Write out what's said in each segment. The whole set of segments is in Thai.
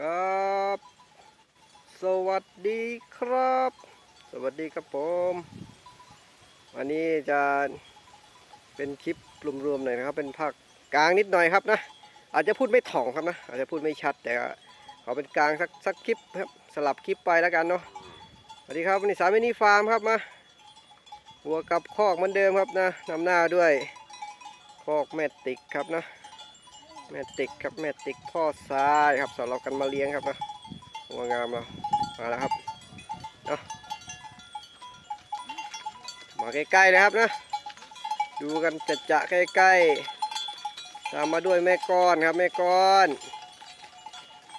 ครับ สวัสดีครับ สวัสดีครับผม วันนี้จะเป็นคลิปรวมๆหน่อยนะครับ เป็นภาคกลางนิดหน่อยครับนะ อาจจะพูดไม่ถ่องครับนะ อาจจะพูดไม่ชัด แต่ขอเป็นกลางสักสักคลิปครับ สลับคลิปไปแล้วกันเนาะ สวัสดีครับวันนี้สามมินิฟาร์มครับมาหัวกับคอกเหมือนเดิมครับนะนำหน้าด้วยคอกแมตติกครับนะ แมตติกครับแมตติกพ่อทรายครับสำหรับกันมาเลี้ยงครับนะหัวงามเรามาแล้วครับเอามาใกล้ๆเลยครับนะ ดูกันจะจะๆใกล้ๆตามมาด้วยแม่ก้อนครับแม่ก้อน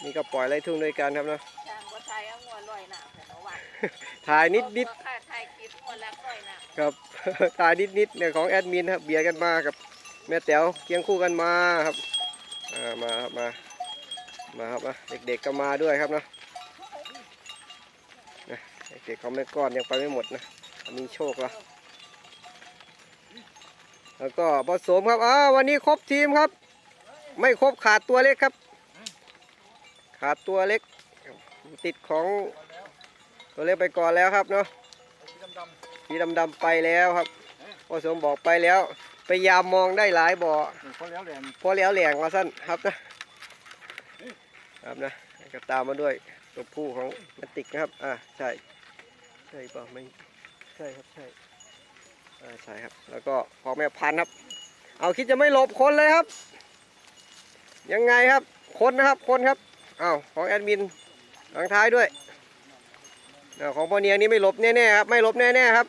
นี่ก็ปล่อยไล่ทุ่งด้วยกันครับนะจางก็ไทยเอางัวลอยน้ำแต่ละวันถ่ายนิดนิดค่าไทยคิดงัวละลอยน้ๆครับถ่ายนิดนิดๆเนี่ยของแอดมินครับเบียร์กันมากับแม่แต๋วเคียงคู่กันมาครับอ่า มาครับมา มาครับนะเด็กๆก็มาด้วยครับเนะนะเด็กๆเขาไม่ก้อนยังไปไม่หมดนะ มีโชคละแล้วก็ผสมครับอ้าววันนี้ครบทีมครับ ไม่ครบขาดตัวเล็กครับ ขาดตัวเล็ก ติดของตัวเล็กไปก่อนแล้วครับเนาะสีดำๆไปแล้วครับผสมบอกไปแล้ว พยายามมองได้หลายบ่อเขาแล้วแหลมพอแล้วแหลงว่าสั้นครับนะครับนะก็ตามมาด้วยตัวผู้ของมันติกนะครับ อ่าใช่ใช่เปล่าไม่ใช่ครับใช่อ่าใช่ครับ แล้วก็พอแม่พันธุ์ครับ เอาคิดจะไม่หลบคนเลยครับ ยังไงครับ คนนะครับคนครับอ้าวของแอดมินหลังท้ายด้วยอ้าวของพ่อเนียงนี่ไม่หลบแน่ๆครับไม่หลบแน่ๆครับ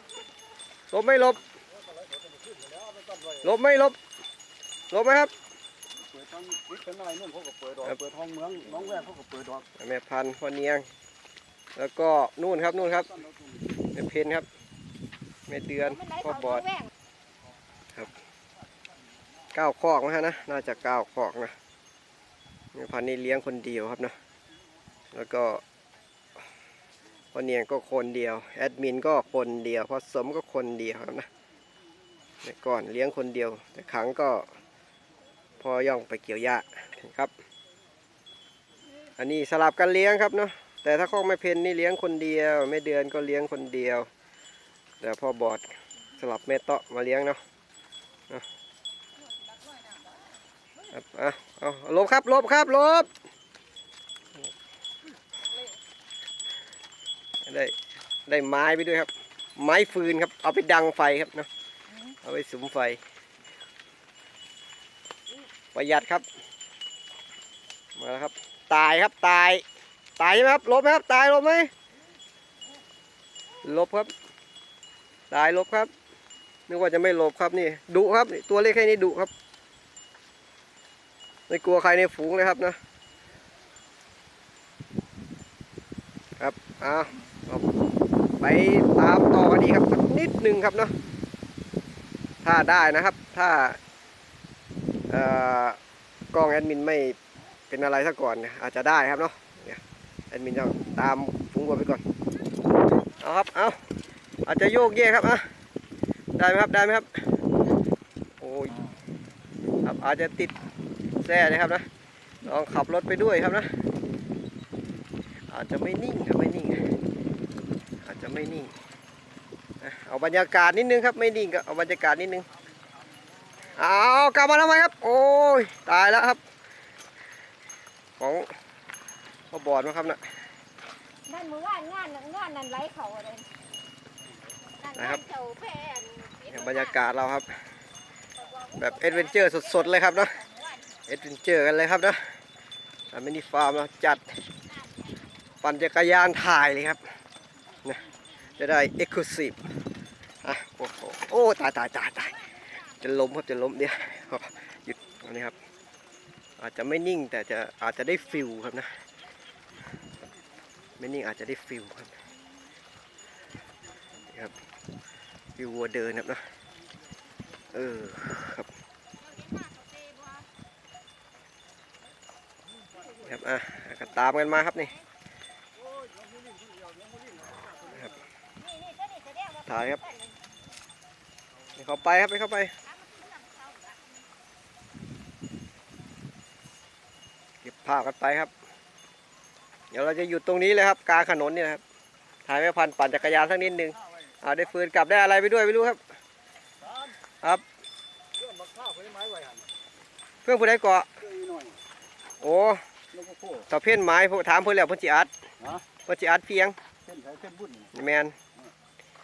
หลบไม่หลบห ลบไม่หลบหลบไหมครับเปิดทางวิทย์เป็นอะไรนู่นเขาก็เปิดดอกเปิดทองเมืองน้องแรกเขาก็เปิดดอกแม่พันธุ์พ่อเนียง แล้วก็นู่นครับนู่นครับแม่เพนครับแม่เดือนำมันได้พ่อเขาบอดแหว่งเก้าคอกนะฮะนะน่าจะเก้าคอกนะแม่พันธุ์นี่เลี้ยงคนเดียวครับนะแล้วก็พ่อเนียงก็คนเดียวแอดมินก็คนเดียวพ่อสมก็คนเดียวครับนะ แต่ก่อนเลี้ยงคนเดียว แต่ครั้งก็พอย่องไปเกี่ยวหญ้าครับ อันนี้สลับกันเลี้ยงครับเนาะแต่ถ้าคอกไม่เพนนี่เลี้ยงคนเดียว ไม่เดือนก็เลี้ยงคนเดียว แต่พ่อบอดสลับแม่เตาะมาเลี้ยงเนาะอาครับเอาลบครับลบครับลบได้ได้ไม้ไปด้วยครับ ไม้ฟืนครับ เอาไปดังไฟครับเนาะ เอาไปสุมไฟ ประหยัดครับ มาแล้วครับ ตายครับตาย ตายใช่ไหมครับลบไหมครับตายลบไหมลบครับ ตายลบครับนึกว่าจะไม่ลบครับนี่ดุครับนี่ตัวเล็กแค่นี้ดุครับ ไม่กลัวใครในฝูงเลยครับนะครับเอาเอาไปตามต่อกันดีครับสักนิดนึงครับเนาะ ถ้าได้นะครับถ้ากล้องแอดมินไม่เป็นอะไรซะก่อนเนี่ยอาจจะได้ครับเนาะเนี่ยแอดมินต้องตามฟุ้งวัวไปก่อนเอาครับเอาอาจจะโยกเยกครับอะได้ไหมครับได้ไหมครับโอ้ยครับอาจจะติดแส้เลยครับนะลองขับรถไปด้วยครับนะอาจจะไม่นิ่งครับไม่นิ่งอาจจะไม่นิ่ง เอาบรรยากาศนิดนึงครับไม่นิ่งก็เอาบรรยากาศนิดนึงเอากลับมาทำไมครับ โอ้ยตายแล้วครับ ของพ่อบอดนะครับนะนั่นมือว่านงานงานนั่นไรเขาเลยนั่นนะครับเจ้าแพนเนี่ยบรรยากาศเราครับ แบบเอดเวนเจอร์สดๆเลยครับเนาะเอดเวนเจอร์กันเลยครับนะแต่มินิฟาร์มเราจัดปั่นจักรยานถ่ายเลยครับนะจะได้เอ็กซ์คลูซีฟ อะโอ้โหโอ้ตายตายตายตายจะล้มครับจะล้มเดี๋ยวหยุดอันนี้ครับ อาจจะไม่นิ่งแต่จะอาจจะได้ฟิลครับนะ ไม่นิ่งอาจจะได้ฟิลครับนี่ครับฟิลวัวเดินครับนะเออครับครับอะก็ตามกันมาครับนี่ครับถ่ายครับ เข้าไปครับให้เข้าไปเก็บภาพกันไปครับ เดี๋ยวเราจะหยุดตรงนี้เลยครับกลางถนนเนี่ยนะครับถ่ายแม่พันธุ์ปั่นจักรยานสักนิดนึงเอาได้ฟืนกลับได้อะไรไปด้วยไม่รู้ครับ ครับเรื่องบักข้าวไปไม้ไว้หันเพื่อนผู้ใดเกาะเพื่ออีหน่อยโอ้แล้วก็โค้ตะเพี้ยนไม้ผมถามเพื่อนแล้วเพิ่นสิอัดฮะเพิ่นสิอัดเพียงเส้นใช้เส้นบุญนี่แมน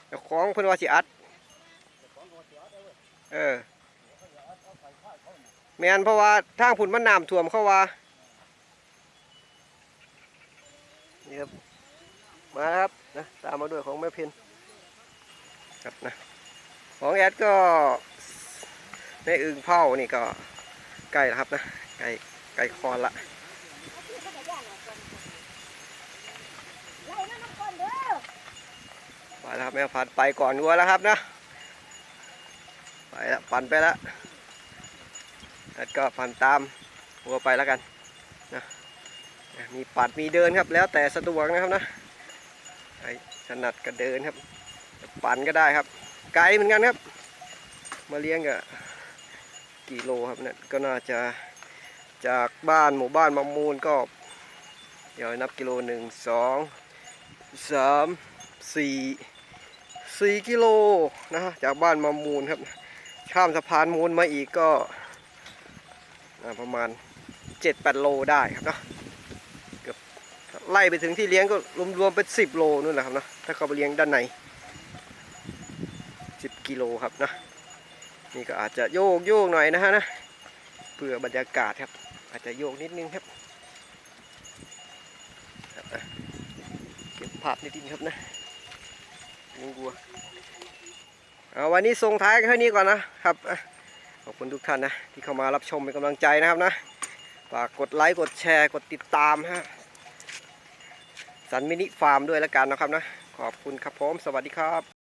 เจ้าของเพิ่นว่าสิอัด เออแมนเพราะว่าทางผุนมันน้ำท่วมเข้าว่านี่ครับมาครับนะตามมาด้วยของแม่เพนครับนะของแอดก็ในอึ่งเผานี่ก็ใกล้แล้วครับนะใกล้ใกล้คอนละเอาที่เขาจะไปแล้วครับแม่พันธุ์ไปก่อนวัวแล้วครับนะ ไปแล้วปั่นไปแล้วแล้วก็ปั่นตามวัวไปแล้วกันนะมีปัดมีเดินครับ แล้วแต่สะดวกนะครับนะใครถนัดก็เดินครับ ปั่นก็ได้ครับ ไกลเหมือนกันครับ มาเลี้ยงกับกี่โลครับเนี่ยก็น่าจะจากบ้านหมู่บ้านมามูลก็ เดี๋ยวนับกิโลหนึ่งสองสามสี่สี่กิโลนะฮะจากบ้านมามูลครับ ข้ามสะพานมูลมาอีกก็ประมาณเจ็ดแปดโลได้ครับเนาะเกือบไล่ไปถึงที่เลี้ยงก็รวมๆเป็นสิบโลนู่นแหละครับเนาะถ้าเขาไปเลี้ยงด้านในสิบกิโลครับนะนี่ก็อาจจะโยกโยกหน่อยนะฮะนะเพื่อบรรยากาศครับ อาจจะโยกนิดนึงครับครับอะเก็บภาพนิดนึงครับนะงูวัว เอาวันนี้ส่งท้ายกันเท่นี้ก่อนนะครับขอบคุณทุกท่านนะที่เข้ามารับชมเป็นกำลังใจนะครับนะฝากกดไลค์กดแชร์กดติดตามฮะสันมินิฟาร์มด้วยแล้วกันนะครับนะขอบคุณครับผมสวัสดีครับ